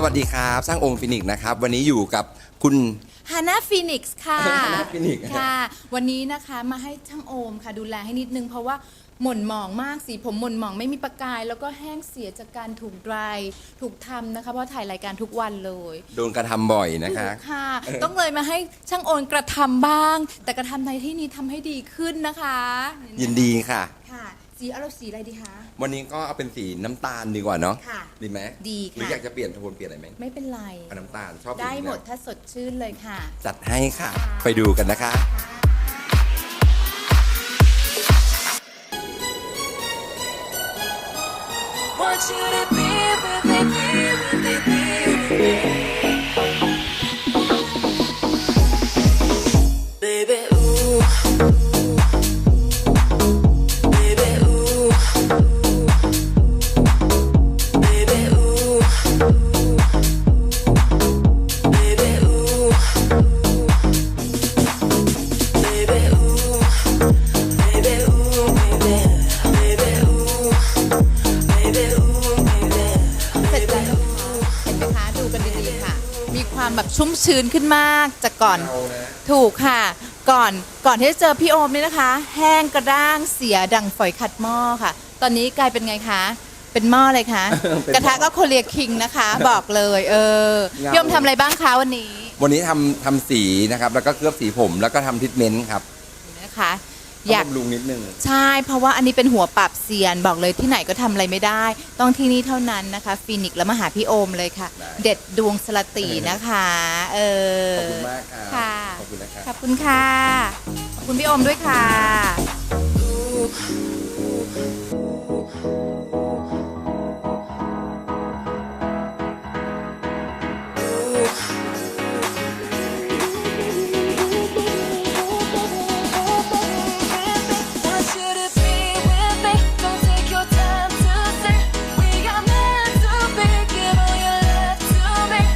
สวัสดีครับ สร้างองค์ฟินิกส์นะครับ วันนี้อยู่กับคุณ ฮาน่าฟีนิกซ์ค่ะ Hannah Phoenix ค่ะ วันนี้นะคะมาให้ช่างโอมค่ะ ดูแลให้นิดนึง เพราะว่าหม่นหมองมากสีผมหม่นหมองไม่มีประกาย แล้วก็แห้งเสียจากการถูกดรายถูกทำนะคะ เพราะถ่ายรายการทุกวันเลยโดนกระทำบ่อยนะคะค่ะ ต้องเลยมาให้ช่างโอนกระทำบ้าง แต่กระทำในที่นี้ทำให้ดีขึ้นนะคะยินดีค่ะ ค่ะ สีเอาเราสีอะไรดีคะ วันนี้ก็เอาเป็นสีน้ำตาลดีกว่าเนาะค่ะดีไหมดีค่ะ หรืออยากจะเปลี่ยนโทนเปลี่ยนอะไรไหมไม่เป็นไร เอาน้ำตาลชอบสีได้หมดนี้ถ้าสดชื่นเลยค่ะ จัดให้ค่ะ ไปดูกันนะคะ Want you to be ความแบบชุ่มชื้นขึ้นมากจากก่อนเอานะถูกค่ะ ก่อนก่อนที่จะเจอพี่โอมนี่นะคะ แห้งกระด้างเสียดังฝอยขัดหม้อค่ะ ตอนนี้กลายเป็นไงคะ เป็นหม้อเลยคะเป็นหม้อกระทะก็โคเรียคิงนะคะ บอกเลย เออเงาพี่โอมทำอะไรบ้างคะวันนี้ วันนี้ทำทำสีนะครับ แล้วก็เคลือบสีผมแล้วก็ทำทรีทเมนต์ครับนะคะต้ อยากองบำรุงนิดนึงใช่ เพราะว่าอันนี้เป็นหัวปรับเซียนบอกเลยที่ไหนก็ทำอะไรไม่ได้ ต้องที่นี่เท่านั้นนะคะฟีนิกซ์แล้วมาหาพี่โอมเลยค่ะได้เด็ดดวงสลตีนะคะเออขอบคุณมากครับค่ะขอบคุณนะครับขอบคุณค่ะขอบคุณพี่โอมด้วยค่ะ Ooh,